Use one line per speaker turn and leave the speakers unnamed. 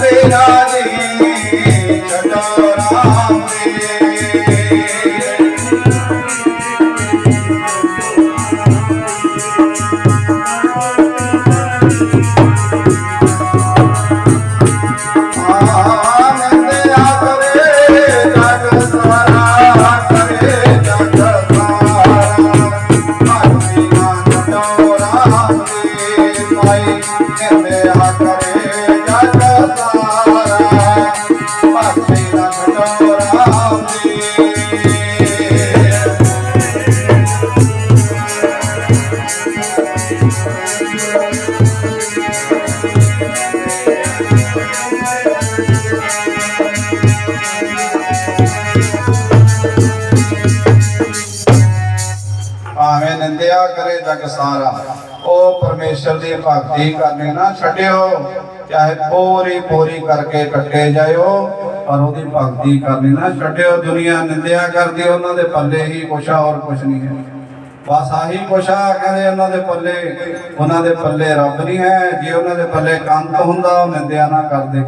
ਦੀ ਭਾਵੇਂ ਨਿੰਦਿਆ ਕਰੇ ਜਗ ਸਾਰਾ। ਪਰਮੇਸ਼ਰ ਦੀ ਭਗਤੀ ਕਰਨੀ ਨਾ ਛੱਡਿਓ, ਚਾਹੇ ਪੂਰੀ ਪੂਰੀ ਕਰਕੇ ਕੱਟੇ ਜਾਇਓ, ਪਰ ਉਹਦੀ ਭਗਤੀ ਕਰਨੀ ਨਾ ਛੱਡਿਓ। ਦੁਨੀਆ ਨਿੰਦਿਆ ਕਰਦੀ, ਉਹਨਾਂ ਦੇ ਪੱਲੇ ਹੀ ਕੁਛ ਆ ਹੋਰ ਕੁਛ ਨਹੀਂ ਹੈ। ਬਸ ਆਹੀ ਕੁਛ ਆ, ਕਹਿੰਦੇ ਉਹਨਾਂ ਦੇ ਪੱਲੇ, ਉਹਨਾਂ ਦੇ ਪੱਲੇ ਰੱਬ ਨਹੀਂ ਹੈ। ਜੇ ਉਹਨਾਂ ਦੇ ਪੱਲੇ ਕੰਤ ਹੁੰਦਾ, ਉਹ ਨਿੰਦਿਆ ਨਾ ਕਰਦੇ